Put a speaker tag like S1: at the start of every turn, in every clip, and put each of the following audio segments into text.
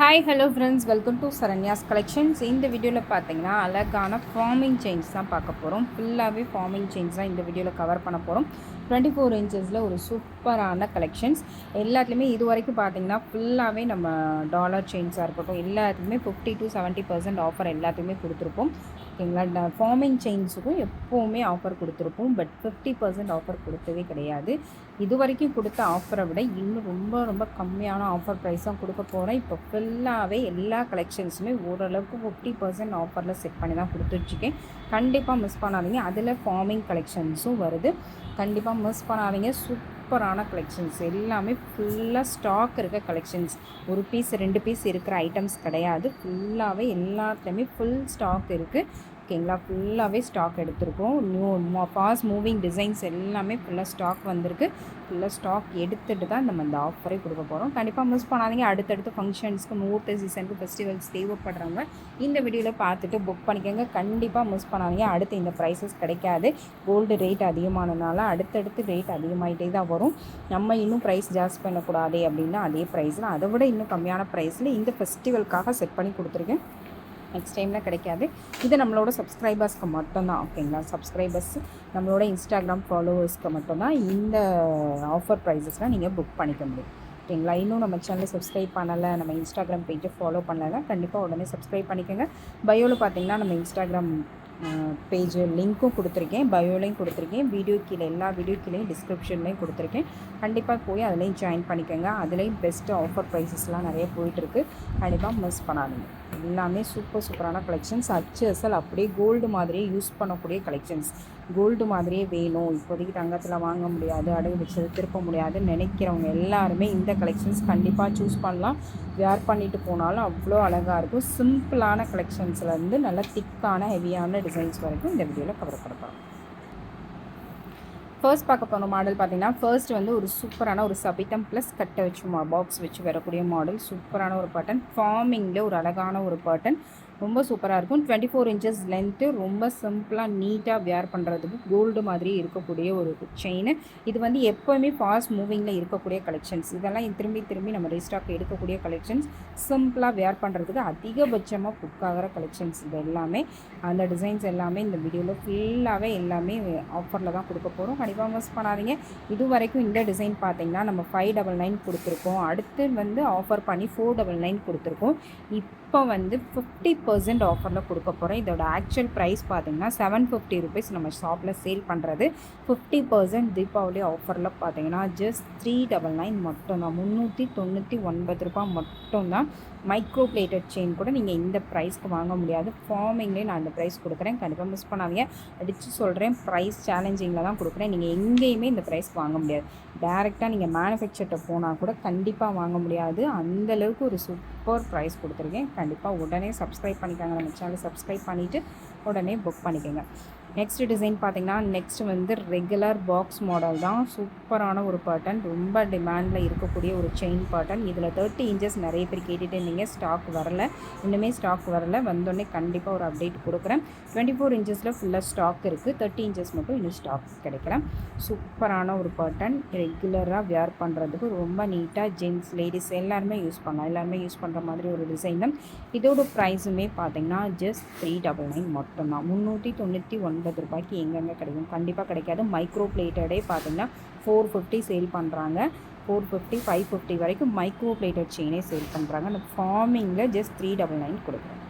S1: Hi hello friends welcome to Saranya's collections இந்த வீடியோவில் பார்த்தீங்கன்னா அழகான ஃபார்மிங் செயின்ஸ் தான் பார்க்க போகிறோம் ஃபுல்லாகவே ஃபார்மிங் செயின்ஸ் தான் இந்த வீடியோவில் கவர் பண்ண போகிறோம் டுவெண்ட்டி ஃபோர் இன்ச்சஸில் ஒரு சூப்பரான கலெக்ஷன்ஸ் எல்லாத்துலேயுமே இது வரைக்கும் பார்த்தீங்கன்னா ஃபுல்லாகவே நம்ம டாலர் செயின்ஸாக இருக்கட்டும் எல்லாத்துக்குமே fifty to seventy percent offer எல்லாத்தையுமே கொடுத்துருப்போம். ஓகேங்களா? ஃபார்மிங் செயின்ஸுக்கும் எப்போவுமே ஆஃபர் கொடுத்துருப்போம். பட் ஃபிஃப்டி பர்சன்ட் ஆஃபர் கொடுத்ததே கிடையாது. இது வரைக்கும் கொடுத்த ஆஃபரை விட இன்னும் ரொம்ப ரொம்ப கம்மியான ஆஃபர் ப்ரைஸ் தான் கொடுக்க போகிறேன் இப்போ ஃபுல்லாகவே எல்லா கலெக்ஷன்ஸுமே ஓரளவுக்கு ஃபிஃப்டி பர்சன்ட் ஆஃபரில் செட் பண்ணி தான் கொடுத்துட்ருக்கேன் கண்டிப்பாக மிஸ் பண்ணாதீங்க. அதில் ஃபார்மிங் கலெக்ஷன்ஸும் வருது. கண்டிப்பாக மிஸ் பண்ணாதீங்க. சூப்பரான கலெக்ஷன்ஸ் எல்லாமே ஃபுல்லாக ஸ்டாக் இருக்க கலெக்ஷன்ஸ் ஒரு பீஸ் ரெண்டு பீஸ் இருக்கிற ஐட்டம்ஸ் கிடையாது. ஃபுல்லாகவே எல்லாத்துலேயுமே ஃபுல் ஸ்டாக் இருக்குது ஓகேங்களா? ஃபுல்லாகவே ஸ்டாக் எடுத்திருக்கோம். நியூ ஃபாஸ்ட் மூவிங் டிசைன்ஸ் எல்லாமே ஃபுல்லாக ஸ்டாக் வந்திருக்கு. ஃபுல்லாக ஸ்டாக் எடுத்துகிட்டு தான் நம்ம இந்த ஆஃபரே கொடுக்க போகிறோம் கண்டிப்பாக மிஸ் பண்ணாதீங்க. அடுத்தடுத்த ஃபங்க்ஷன்ஸ்க்கு முகூர்த்த சீசனுக்கு ஃபெஸ்டிவல்ஸ் தேவைப்படுறவங்க இந்த வீடியோவில் பார்த்துட்டு புக் பண்ணிக்கோங்க. கண்டிப்பாக மிஸ் பண்ணாதீங்க. அடுத்து இந்த ப்ரைஸஸ் கிடைக்காது. கோல்டு ரேட் அதிகமானதுனால அடுத்தடுத்து ரேட் அதிகமாகிட்டே தான் வரும். நம்ம இன்னும் ப்ரைஸ் ஜாஸ்தி பண்ணக்கூடாது அப்படின்னா அதே ப்ரைஸில் அதை விட இன்னும் கம்மியான ப்ரைஸில் இந்த ஃபெஸ்டிவல்காக செட் பண்ணி கொடுத்துருக்கேன். நெக்ஸ்ட் டைமில் கிடைக்காது. இது நம்மளோட சப்ஸ்கிரைபர்ஸ்க்கு மட்டும்தான் ஓகேங்களா சப்ஸ்கிரைபர்ஸ் நம்மளோட இன்ஸ்டாகிராம் ஃபாலோவர்ஸ்க்கு மட்டும்தான் இந்த ஆஃபர் ப்ரைஸஸ்லாம் நீங்கள் புக் பண்ணிக்க முடியும். ஓகேங்களா இன்னும் நம்ம சேனலை சப்ஸ்கிரைப் பண்ணலை நம்ம இன்ஸ்டாகிராம் பேஜை ஃபாலோ பண்ணலைன்னா கண்டிப்பாக உடனே சப்ஸ்கிரைப் பண்ணிக்கோங்க. பயோவில் பார்த்தீங்கன்னா நம்ம இன்ஸ்டாகிராம் பேஜ் லிங்க்கும் கொடுத்துருக்கேன். பயோலையும் கொடுத்துருக்கேன். வீடியோ கீழே எல்லா வீடியோ கீழே டிஸ்கிரிப்ஷன்லேயும் கொடுத்துருக்கேன். கண்டிப்பாக போய் அதுலேயும் ஜாயின் பண்ணிக்கோங்க. அதுலேயும் பெஸ்ட்டு ஆஃபர் ப்ரைஸஸ்லாம் நிறைய போயிட்டுருக்கு கண்டிப்பாக மிஸ் பண்ணாதீங்க. எல்லாமே சூப்பர் சூப்பரான கலெக்ஷன்ஸ் அச்சு அசல் அப்படியே கோல்டு மாதிரியே யூஸ் பண்ணக்கூடிய கலெக்ஷன்ஸ் கோல்டு மாதிரியே வேணும். இப்போதைக்கு தங்கத்தில் வாங்க முடியாது அடகு வச்சது திருப்ப முடியாதுன்னு நினைக்கிறவங்க எல்லாருமே இந்த கலெக்ஷன்ஸ் கண்டிப்பாக சூஸ் பண்ணலாம். வேர் பண்ணிட்டு போனாலும் அவ்வளோ அழகாக இருக்கும். சிம்பிளான கலெக்ஷன்ஸ்லேருந்து நல்ல திக்கான ஹெவியான டிசைன்ஸ் வரைக்கும் இந்த வீடியோவில் கவர் பண்ண ஃபர்ஸ்ட் பார்க்க போகிற மாடல் பார்த்தீங்கன்னா ஃபர்ஸ்ட் வந்து ஒரு சூப்பரான ஒரு சபிட்டம் ப்ளஸ் கட்டை வச்சு பாக்ஸ் வச்சு வரக்கூடிய மாடல் சூப்பரான ஒரு பட்டன் ஃபார்மிங்கில் ஒரு அழகான ஒரு பட்டன் ரொம்ப சூப்பராக இருக்கும். டுவெண்ட்டி ஃபோர் இன்ச்சஸ் லென்த்து ரொம்ப சிம்பிளாக நீட்டாக வேர் பண்ணுறதுக்கு கோல்டு மாதிரி இருக்கக்கூடிய ஒரு செயின் இது வந்து எப்போவுமே ஃபாஸ்ட் மூவிங்கில் இருக்கக்கூடிய கலெக்ஷன்ஸ் இதெல்லாம் திரும்பி திரும்பி நம்ம ரீஸ்டாக் எடுக்கக்கூடிய கலெக்ஷன்ஸ் சிம்பிளாக வேர் பண்ணுறதுக்கு அதிகபட்சமாக புக் ஆகிற கலெக்ஷன்ஸ் இது எல்லாமே. அந்த டிசைன்ஸ் எல்லாமே இந்த வீடியோவில் ஃபுல்லாகவே எல்லாமே ஆஃபரில் தான் கொடுக்க போகிறோம் கண்டிப்பாக மிஸ் பண்ணாதீங்க. இது வரைக்கும் இந்த டிசைன் பார்த்தீங்கன்னா நம்ம ஃபைவ் டபுள் நைன் கொடுத்துருக்கோம். அடுத்து வந்து ஆஃபர் பண்ணி ஃபோர் டபுள் நைன் கொடுத்துருக்கோம். இப்போ வந்து ஃபிஃப்டி பர்சன்ட் ஆஃபரில் கொடுக்க போகிறோம் இதோட ஆக்சுவல் ப்ரைஸ் பார்த்தீங்கன்னா செவன் ஃபிஃப்டி ருபீஸ் நம்ம ஷாப்பில் சேல் பண்ணுறது ஃபிஃப்டி பர்சன்ட் தீபாவளி ஆஃபரில் பார்த்தீங்கன்னா ஜஸ்ட் த்ரீ டபுள் நைன் மட்டும்தான். முந்நூற்றி தொண்ணூற்றி ஒன்பது ரூபாய் மட்டும்தான். மைக்ரோ பிளேட்டட் செயின் கூட நீங்கள் இந்த ப்ரைஸ்க்கு வாங்க முடியாது. ஃபார்மிங்லேயே நான் இந்த ப்ரைஸ் கொடுக்குறேன். கண்டிப்பாக மிஸ் பண்ணாதீங்க. அடித்து சொல்கிறேன் ப்ரைஸ் சேலஞ்சிங்கில் தான் கொடுக்குறேன். நீங்கள் எங்கேயுமே இந்த ப்ரைஸ் வாங்க முடியாது. டேரெக்டாக நீங்கள் மேனுஃபேக்சர்கிட்ட போனால் கூட கண்டிப்பாக வாங்க முடியாது. அந்தளவுக்கு ஒரு சூப்பர் ப்ரைஸ் கொடுத்துருக்கேன். கண்டிப்பாக உடனே சப்ஸ்கிரைப் பண்ணிக்கோங்க. நம்ம சேனலை சப்ஸ்கிரைப் பண்ணிவிட்டு உடனே புக் பண்ணிக்கோங்க. நெக்ஸ்ட் டிசைன் பார்த்திங்கன்னா நெக்ஸ்ட் வந்து ரெகுலர் பாக்ஸ் மாடல் தான். சூப்பரான ஒரு பேட்டர்ன் ரொம்ப டிமாண்டில் இருக்கக்கூடிய ஒரு செயின் பேட்டர்ன் இதில் தேர்ட்டி இன்ச்சஸ் நிறைய பேர் கேட்டுகிட்டு இருந்தீங்க ஸ்டாக் வரல. இன்னுமே ஸ்டாக் வரல. வந்தோடனே கண்டிப்பாக ஒரு அப்டேட் கொடுக்குறேன். டுவெண்ட்டி ஃபோர் இன்ச்சஸில் ஃபுல்லாக ஸ்டாக் இருக்குது தேர்ட்டி இன்ச்சஸ் மட்டும் இன்னும் ஸ்டாக் கிடைக்கிறேன் சூப்பரான ஒரு பேட்டர்ன் ரெகுலராக வேர் பண்ணுறதுக்கு ரொம்ப நீட்டாக ஜென்ஸ் லேடிஸ் எல்லாருமே யூஸ் பண்ணலாம். எல்லாருமே யூஸ் பண்ணுற மாதிரி ஒரு டிசைன் தான். இதோட ப்ரைஸுமே பார்த்தீங்கன்னா ஜஸ்ட் த்ரீ டபுள் நைன் மட்டும்தான். முந்நூற்றி தொண்ணூற்றி ஒன்று எண்பது ரூபாய்க்கு எங்கெங்கே கிடைக்கும்? கண்டிப்பாக கிடைக்காது. மைக்ரோ பிளேட்டடே பார்த்தீங்கன்னா ஃபோர் ஃபிஃப்டி சேல் பண்ணுறாங்க ஃபோர் ஃபிஃப்டி ஃபைவ் ஃபிஃப்டி வரைக்கும் மைக்ரோ பிளேட்டட் செயினே சேல் பண்ணுறாங்க அந்த ஃபார்மிங்கில் ஜஸ்ட் த்ரீ டபுள் நைன் கொடுக்குறேன்.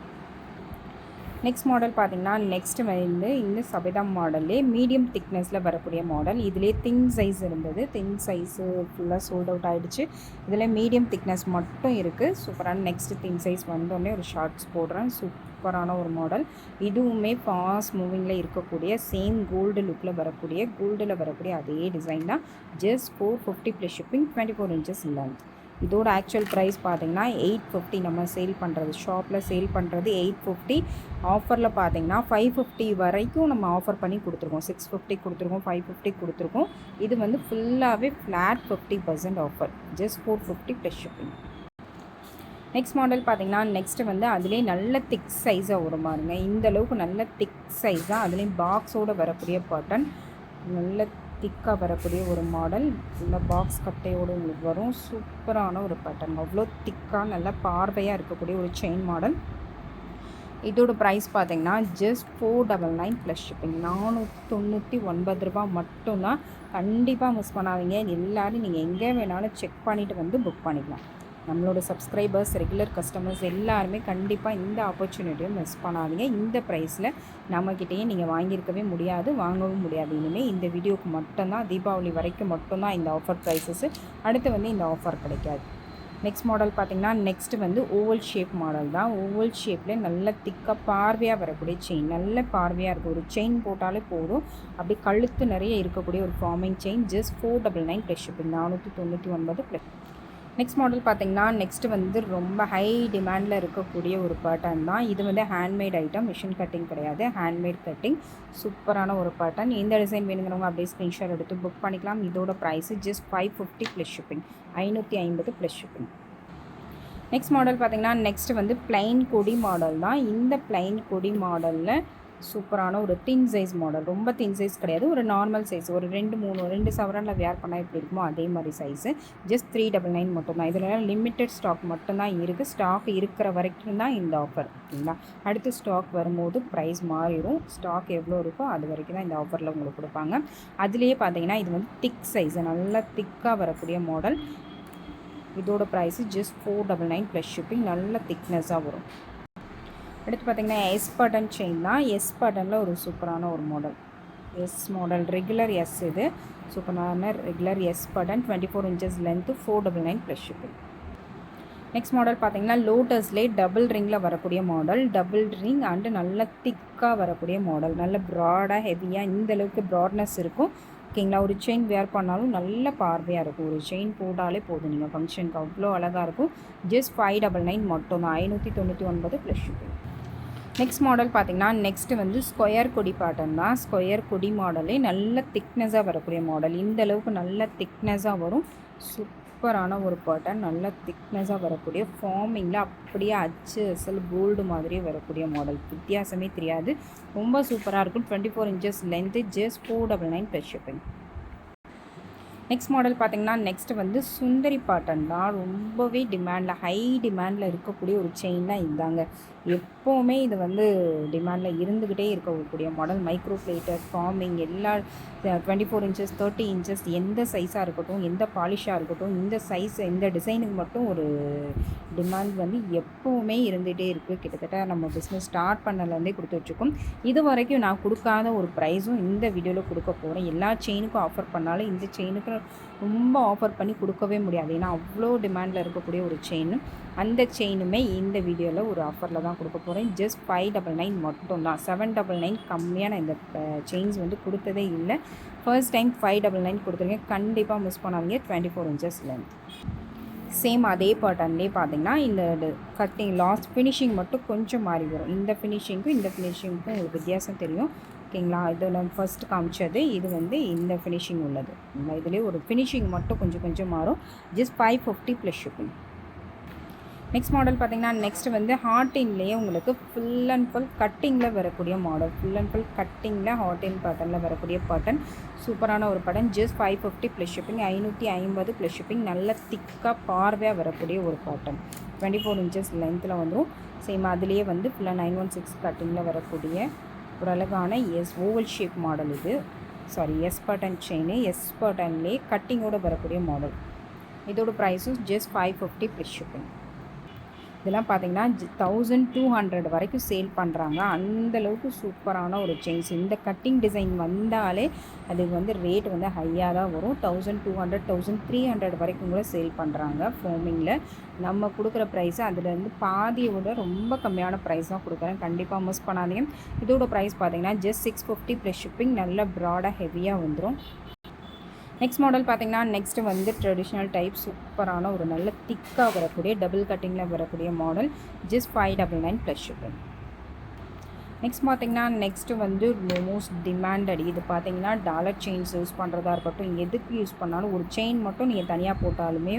S1: நெக்ஸ்ட் மாடல் பார்த்தீங்கன்னா நெக்ஸ்ட் வந்து இந்த சபிதம் மாடல்லே மீடியம் திக்னஸில் வரக்கூடிய மாடல் இதிலே தின் சைஸ் இருந்தது. தின் சைஸு ஃபுல்லாக சோல்ட் அவுட் ஆகிடுச்சு இதில் மீடியம் திக்னஸ் மட்டும் இருக்குது சூப்பரான நெக்ஸ்ட் தின் சைஸ் வந்தோடனே ஒரு ஷார்ட்ஸ் போடுறேன். சூப்பரான ஒரு மாடல் இதுவுமே ஃபாஸ்ட் மூவிங்கில் இருக்கக்கூடிய சேம் கோல்டு லுக்கில் வரக்கூடிய கோல்டில் வரக்கூடிய அதே டிசைன் தான் just four fifty plus shipping twenty four inches length இதோட ஆக்சுவல் ப்ரைஸ் பார்த்தீங்கன்னா எயிட் ஃபிஃப்டி நம்ம சேல் பண்ணுறது ஷாப்பில் சேல் பண்ணுறது எயிட் ஃபிஃப்டி ஆஃபரில் பார்த்தீங்கன்னா ஃபைவ் ஃபிஃப்டி வரைக்கும் நம்ம ஆஃபர் பண்ணி கொடுத்துருக்கோம். சிக்ஸ் ஃபிஃப்டி கொடுத்துருக்கோம் ஃபைவ் ஃபிஃப்டி கொடுத்துருக்கோம். இது வந்து ஃபுல்லாகவே flat fifty percent offer just four fifty plus shipping next model பார்த்தீங்கன்னா நெக்ஸ்ட்டு வந்து அதுலேயே நல்ல திக் சைஸாக வரும் பாருங்க. இந்த அளவுக்கு நல்ல திக் சைஸாக அதுலேயும் பாக்ஸோடு வரக்கூடிய பாட்டன் நல்ல திக்காக வரக்கூடிய ஒரு மாடல். இந்த பாக்ஸ் கட்டையோடு உங்களுக்கு வரும். சூப்பரான ஒரு பேட்டர்ன் அவ்வளோ திக்காக நல்லா பார்வையாக இருக்கக்கூடிய ஒரு செயின் மாடல் இதோட ப்ரைஸ் பார்த்தீங்கன்னா just four double nine plus shipping நானூற்றி தொண்ணூற்றி ஒன்பது ரூபா மட்டும்தான். கண்டிப்பாக மிஸ் பண்ணாதீங்க. எல்லோரும் நீங்கள் எங்கே வேணாலும் செக் பண்ணிவிட்டு வந்து புக் பண்ணிக்கலாம். நம்மளோட சப்ஸ்கிரைபர்ஸ் ரெகுலர் கஸ்டமர்ஸ் எல்லாருமே கண்டிப்பாக இந்த ஆப்பர்ச்சுனிட்டியும் மிஸ் பண்ணாதீங்க. இந்த ப்ரைஸில் நம்மக்கிட்டேயே நீங்கள் வாங்கியிருக்கவே முடியாது வாங்கவும் முடியாது. இனிமேல் இந்த வீடியோக்கு மட்டும்தான் தீபாவளி வரைக்கும் மட்டும்தான் இந்த ஆஃபர் ப்ரைஸஸ்ஸு அடுத்து வந்து இந்த ஆஃபர் கிடைக்காது. நெக்ஸ்ட் மாடல் பார்த்திங்கன்னா நெக்ஸ்ட் வந்து ஓவல் ஷேப் மாடல் தான். ஓவல் ஷேப்பில் நல்ல திக்காக பார்வையாக வரக்கூடிய செயின் நல்ல பார்வையாக இருக்கும். ஒரு செயின் போட்டாலே போதும். அப்படி கழுத்து நிறைய இருக்கக்கூடிய ஒரு forming chain just four double nine plus shipping நானூற்றி தொண்ணூற்றி ஒன்பது ப்ளஸ் நெக்ஸ்ட் மாடல் பார்த்திங்கன்னா நெக்ஸ்ட்டு வந்து ரொம்ப ஹை டிமாண்டில் இருக்கக்கூடிய ஒரு பேட்டர்ன் தான். இது வந்து ஹேண்ட்மேட் ஐட்டம் மிஷின் கட்டிங் கிடையாது. ஹேண்ட்மேட் கட்டிங் சூப்பரான ஒரு பேட்டர்ன் இந்த டிசைன் வேணுங்கிறவங்க அப்படியே ஸ்க்ரீன்ஷாட் எடுத்து புக் பண்ணிக்கலாம். இதோட price just five fifty plus shipping ஐநூற்றி ஐம்பது ப்ளஸ் ஷிப்பிங் நெக்ஸ்ட் மாடல் பார்த்திங்கன்னா நெக்ஸ்ட் வந்து பிளைன் கொடி மாடல் தான். இந்த பிளைன் கொடி மாடலில் சூப்பரான ஒரு தின் சைஸ் மாடல் ரொம்ப தின் சைஸ் கிடையாது. ஒரு நார்மல் சைஸ் ஒரு ரெண்டு மூணு ரெண்டு சவரனில் வேர் பண்ணால் எப்படி இருக்குமோ அதே மாதிரி size just three double nine மட்டும்தான் இதில் லிமிட்டட் ஸ்டாக் மட்டும்தான் இருக்குது ஸ்டாக் இருக்கிற வரைக்கும் தான் இந்த ஆஃபர் ஓகேங்களா அடுத்து ஸ்டாக் வரும்போது ப்ரைஸ் மாறிடும். ஸ்டாக் எவ்வளோ இருக்கோ அது வரைக்கும் தான் இந்த ஆஃபரில் உங்களுக்கு கொடுப்பாங்க. அதுலேயே பார்த்தீங்கன்னா இது வந்து திக் சைஸு நல்லா திக்காக வரக்கூடிய மாடல் இதோட price just four double nine plus shipping நல்ல திக்னஸாக வரும். அடுத்து பார்த்திங்கன்னா எஸ் பட்டன் செயின் தான். எஸ் பட்டனில் ஒரு சூப்பரான ஒரு model S model regular S இது. சூப்பரான regular S button twenty four inches length four double nine plus shipping next model பார்த்தீங்கன்னா லோட்டஸ்லே டபுள் ரிங்கில் வரக்கூடிய மாடல் டபுள் ரிங் அண்டு நல்ல திக்காக வரக்கூடிய மாடல் நல்ல ப்ராடாக ஹெவியாக இந்த அளவுக்கு ப்ராட்னஸ் இருக்கும். ஓகேங்களா ஒரு செயின் வேர் பண்ணாலும் நல்ல பார்வையாக இருக்கும். ஒரு செயின் போட்டாலே போதும். நீங்கள் ஃபங்க்ஷனுக்கு அவ்வளோ அழகாக இருக்கும். ஜஸ்ட் ஃபைவ் டபுள் நைன் மட்டும் தான் ஐநூற்றி தொண்ணூற்றி ஒன்பது ப்ளஸ் ஷிப்பிங் நெக்ஸ்ட் மாடல் பார்த்திங்கன்னா நெக்ஸ்ட்டு வந்து ஸ்கொயர் கொடி பாட்டன் தான். ஸ்கொயர் கொடி மாடலே நல்ல திக்னஸாக வரக்கூடிய மாடல் இந்த அளவுக்கு நல்ல திக்னஸாக வரும். சூப்பரான ஒரு பாட்டன் நல்ல திக்னஸாக வரக்கூடிய ஃபார்மிங்கில் அப்படியே அச்சு அசல் கோல்டு மாதிரியே வரக்கூடிய மாடல் வித்தியாசமே தெரியாது. ரொம்ப சூப்பராக இருக்கும். Twenty four inches length just four double nine plus shipping next model பார்த்திங்கன்னா நெக்ஸ்ட் வந்து சுந்தரி பாட்டன் தான். ரொம்பவே டிமாண்டில் ஹை டிமாண்டில் இருக்கக்கூடிய ஒரு செயின் தான் இதாங்க. எப்போவுமே இது வந்து டிமாண்டில் இருந்துக்கிட்டே இருக்கக்கூடிய மாடல் மைக்ரோ பிளேட்டர் ஃபார்மிங் எல்லா twenty four inches thirty inches எந்த சைஸாக இருக்கட்டும் எந்த பாலிஷாக இருக்கட்டும் இந்த சைஸ் இந்த டிசைனுக்கு மட்டும் ஒரு டிமாண்ட் வந்து எப்போவுமே இருந்துகிட்டே இருக்குது கிட்டத்தட்ட நம்ம பிஸ்னஸ் ஸ்டார்ட் பண்ணலேருந்தே கொடுத்து வச்சுருக்கோம். இது வரைக்கும் நான் கொடுக்காத ஒரு ப்ரைஸும் இந்த வீடியோவில் கொடுக்க போகிறேன் எல்லா செயினுக்கும் ஆஃபர் பண்ணாலும் இந்த செயினுக்கு ரொம்ப ஆஃபர் பண்ணி கொடுக்கவே முடியாது. ஏன்னா அவ்வளோ டிமாண்டில் இருக்கக்கூடிய ஒரு செயின் அந்த செயினுமே இந்த வீடியோவில் ஒரு ஆஃபரில் தான் கொடுக்க போகிறேன் ஜஸ்ட் ஃபைவ் டபுள் நைன் மட்டும் தான். செவன் டபுள் நைன் கம்மியான இந்த செயின்ஸ் வந்து கொடுத்ததே இல்லை. First time five double nine கொடுத்துருக்கேன். கண்டிப்பாக மிஸ் பண்ணாதீங்க. Twenty four inches length same அதே பேட்டர்ன்லேயே பார்த்தீங்கன்னா இந்த கட்டிங் லாஸ்ட் ஃபினிஷிங் மட்டும் கொஞ்சம் மாறி வரும். இந்த ஃபினிஷிங்க்கும் இந்த ஃபினிஷிங்க்கும் ஒரு வித்தியாசம் தெரியும். ஓகேங்களா? இதில் ஃபஸ்ட்டு காமிச்சது. இது வந்து இந்த ஃபினிஷிங் உள்ளது. இதுலேயே ஒரு ஃபினிஷிங் மட்டும் கொஞ்சம் கொஞ்சம் மாறும். Just five fifty plus shipping next model பார்த்திங்கன்னா நெக்ஸ்ட் வந்து ஹார்டின்லேயே உங்களுக்கு ஃபுல் அண்ட் ஃபுல் கட்டிங்கில் வரக்கூடிய மாடல் ஃபுல் அண்ட் ஃபுல் கட்டிங்கில் ஹார்டின் பேட்டர்னில் வரக்கூடிய பேட்டர்ன் சூப்பரான ஒரு button just five fifty plus shipping ஐநூற்றி ஐம்பது ப்ளஸ் ஷிப்பிங் நல்ல திக்காக பார்வையாக வரக்கூடிய ஒரு பேட்டர்ன் டுவெண்ட்டி ஃபோர் இன்ச்சஸ் லென்த்தில் வந்துடும் சேம் அதுலேயே வந்து ஃபுல்லாக நைன் ஒன் சிக்ஸ் கட்டிங்கில் வரக்கூடிய ஒரு அழகான எஸ் ஓவல் ஷேப் மாடல் இது. Sorry S button chain S பட்டன்லேயே கட்டிங்கோடு வரக்கூடிய மாடல் இதோட ப்ரைஸும் just five fifty plus shipping இதெல்லாம் பார்த்தீங்கன்னா தௌசண்ட் டூ ஹண்ட்ரட் வரைக்கும் சேல் பண்ணுறாங்க அந்தளவுக்கு சூப்பரான ஒரு செயின்ஸ் இந்த கட்டிங் டிசைன் வந்தாலே அதுக்கு வந்து ரேட் வந்து ஹையாக தான் வரும். Thousand two hundred thousand three hundred வரைக்கும் கூட சேல் பண்ணுறாங்க ஃபோமிங்கில் நம்ம கொடுக்குற ப்ரைஸ் அதுலேருந்து பாதியை விட ரொம்ப கம்மியான ப்ரைஸ் தான் கொடுக்குறேன். கண்டிப்பாக மிஸ் பண்ணாதீங்க. இதோட ப்ரைஸ் பார்த்தீங்கன்னா just six fifty plus shipping நல்ல ப்ராடாக ஹெவியாக வந்துடும் நெக்ஸ்ட் மாடல் பார்த்தீங்கன்னா நெக்ஸ்ட் வந்து ட்ரெடிஷ்னல் டைப் சூப்பரான ஒரு நல்ல திக்காக வரக்கூடிய டபுள் கட்டிங்கில் வரக்கூடிய model just five double nine plus shipping next பார்த்தீங்கன்னா நெக்ஸ்ட்டு வந்து மோஸ்ட் டிமாண்டட் இது பார்த்தீங்கன்னா டாலர் செயின்ஸ் யூஸ் பண்ணுறதா இருக்கட்டும் எதுக்கு யூஸ் பண்ணாலும் ஒரு செயின் மட்டும் நீங்கள் தனியாக போட்டாலுமே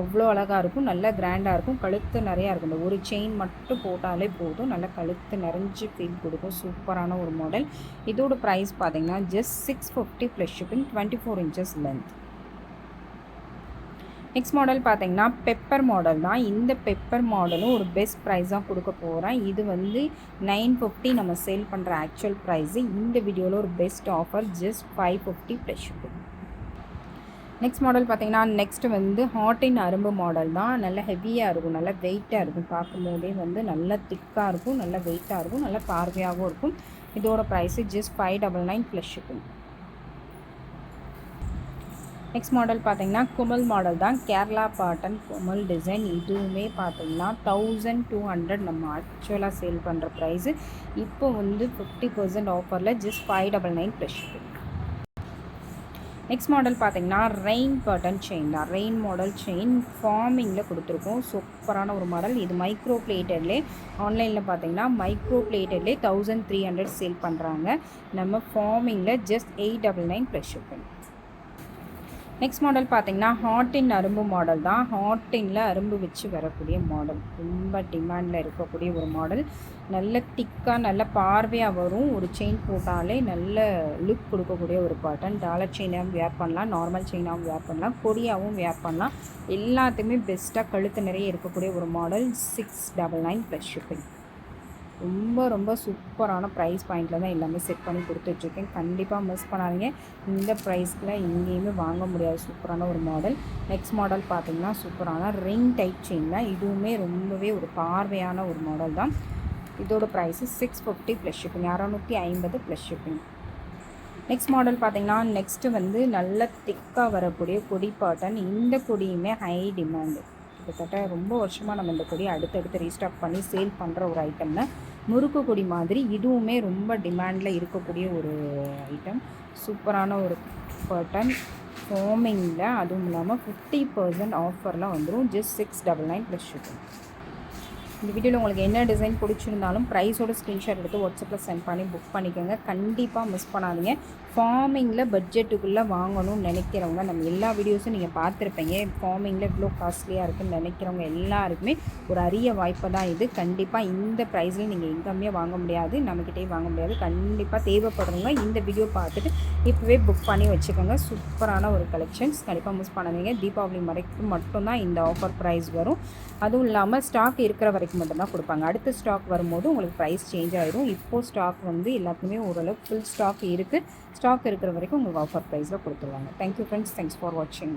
S1: அவ்வளோ அழகாக இருக்கும். நல்ல கிராண்டாக இருக்கும். கழுத்து நிறையா இருக்கும். இந்த ஒரு செயின் மட்டும் போட்டாலே போதும். நல்லா கழுத்து நிறைஞ்சு ஃபீல் கொடுக்கும். சூப்பரான ஒரு மாடல் இதோட ப்ரைஸ் பார்த்தீங்கன்னா just six fifty plus shipping twenty four inches length next model பார்த்தீங்கன்னா பெப்பர் மாடல் தான். இந்த பெப்பர் மாடலும் ஒரு பெஸ்ட் ப்ரைஸாக கொடுக்க போகிறேன் இது வந்து நைன் ஃபிஃப்டி நம்ம சேல் பண்ணுற ஆக்சுவல் ப்ரைஸு இந்த வீடியோவில் ஒரு best offer just five fifty fresh next model பார்த்தீங்கன்னா நெக்ஸ்ட்டு வந்து ஹாட்டின் அரும்பு மாடல் தான். நல்ல ஹெவியாக இருக்கும் நல்லா வெயிட்டாக இருக்கும். பார்க்கும்போதே வந்து நல்லா திக்காக இருக்கும் நல்லா வெயிட்டாக இருக்கும் நல்லா பார்வையாகவும் இருக்கும். இதோட price just five double nine plus இருக்கும் நெக்ஸ்ட் மாடல் பார்த்தீங்கன்னா குமல் மாடல் தான். கேரளா பாட்டன் குமல் டிசைன். இதுவுமே பார்த்தீங்கன்னா தௌசண்ட் டூ ஹண்ட்ரட் நம்ம ஆக்சுவலாக சேல் பண்ணுற ப்ரைஸு இப்போ வந்து ஃபிஃப்டி பர்சன்ட் ஆஃபரில் just five double nine plus next model பார்த்தீங்கன்னா ரெயின் பட்டன் செயின் தான். ரெயின் மாடல் செயின் ஃபார்மிங்கில் கொடுத்துருக்கோம். சூப்பரான ஒரு மாடல் இது மைக்ரோ பிளேட்டட்லே ஆன்லைனில் பார்த்தீங்கன்னா மைக்ரோ பிளேட்டட்லே தௌசண்ட் த்ரீ ஹண்ட்ரட் சேல் பண்ணுறாங்க நம்ம ஃபார்மிங்கில் just eight double nine plus shipping next model பார்த்தீங்கன்னா ஹாட்டின் அரும்பு மாடல் தான். ஹாட்டினில் அரும்பு வச்சு வரக்கூடிய மாடல் ரொம்ப டிமாண்டில் இருக்கக்கூடிய ஒரு மாடல் நல்ல திக்காக நல்ல பார்வையாக வரும். ஒரு செயின் போட்டாலே நல்ல லுக் கொடுக்கக்கூடிய ஒரு பாட்டன் டாலர் செயினாகவும் வேர் பண்ணலாம். நார்மல் செயினாகவும் வேர் பண்ணலாம். கொடியாகவும் வேர் பண்ணலாம். எல்லாத்தையுமே பெஸ்ட்டாக கழுத்து நிறைய இருக்கக்கூடிய ஒரு model six double nine plus shipping ரொம்ப ரொம்ப சூப்பரான ப்ரைஸ் பாயிண்டில் தான் எல்லாமே செட் பண்ணி கொடுத்துட்ருக்கேன். கண்டிப்பாக மிஸ் பண்ணாதீங்க. இந்த ப்ரைஸ்க்கில் எங்கேயுமே வாங்க முடியாது சூப்பரான ஒரு மாடல் நெக்ஸ்ட் மாடல் பார்த்திங்கன்னா சூப்பரான ரிங் டைப் செயின் தான். இதுவுமே ரொம்பவே ஒரு பார்வையான ஒரு மாடல் தான். இதோட price six fifty plus shipping அறநூற்றி ஐம்பது ப்ளஸ் ஷிப்பிங் நெக்ஸ்ட் மாடல் பார்த்திங்கன்னா நெக்ஸ்ட்டு வந்து நல்ல திக்காக வரக்கூடிய கொடி பாட்டன் இந்த கொடியுமே ஹை டிமாண்டு கிட்டத்தட்ட ரொம்ப வருஷமாக நம்ம இந்த கொடியை அடுத்தடுத்து ரீஸ்டாக் பண்ணி சேல் பண்ணுற ஒரு ஐட்டம்னா முறுக்கு கொடி மாதிரி இதுவுமே ரொம்ப டிமாண்டில் இருக்கக்கூடிய ஒரு ஐட்டம் சூப்பரான ஒரு பட்டன் ஃபார்மிங்கில் அதுவும் இல்லாமல் ஃபிஃப்டி பர்சன்ட் ஆஃபர்லாம் வந்துடும் just six double nine plus shooting இந்த வீடியோவில் உங்களுக்கு என்ன டிசைன் பிடிச்சிருந்தாலும் ப்ரைஸோட ஸ்க்ரீன்ஷாட் எடுத்து வாட்ஸ்அப்பில் சென்ட் பண்ணி புக் பண்ணிக்கோங்க. கண்டிப்பாக மிஸ் பண்ணாதீங்க. ஃபார்மிங்கில் பட்ஜெட்டுக்குள்ளே வாங்கணும்னு நினைக்கிறவங்க நம்ம எல்லா வீடியோஸும் நீங்கள் பார்த்துருப்பீங்க. ஃபார்மிங்கில் இவ்வளோ காஸ்ட்லியாக இருக்குன்னு நினைக்கிறவங்க எல்லாருக்குமே ஒரு அரிய வாய்ப்பு தான் இது. கண்டிப்பாக இந்த ப்ரைஸில் நீங்கள் எங்கேயுமே வாங்க முடியாது. நம்மக்கிட்டே வாங்க முடியாது. கண்டிப்பாக தேவைப்படுறவங்க இந்த வீடியோ பார்த்துட்டு இப்போவே புக் பண்ணி வச்சுக்கோங்க. சூப்பரான ஒரு கலெக்ஷன்ஸ் கண்டிப்பாக மிஸ் பண்ணாதீங்க. தீபாவளி வரைக்கும் மட்டும்தான் இந்த ஆஃபர் ப்ரைஸ் வரும். அதுவும் இல்லாமல் ஸ்டாக் இருக்கிற வரைக்கும் மட்டும்தான் கொடுப்பாங்க. அடுத்த ஸ்டாக் வரும்போது உங்களுக்கு ப்ரைஸ் சேஞ்ச் ஆகிடும் இப்போது ஸ்டாக் வந்து எல்லாத்துக்குமே ஓரளவுக்கு ஃபுல் ஸ்டாக் இருக்குது ஸ்டாக் இருக்கிற வரைக்கும் உங்களுக்கு ஆஃபர் ப்ரைஸில் கொடுத்துருவாங்க. தேங்க்யூ ஃப்ரெண்ட்ஸ் தேங்க்ஸ் ஃபார் வாட்சிங்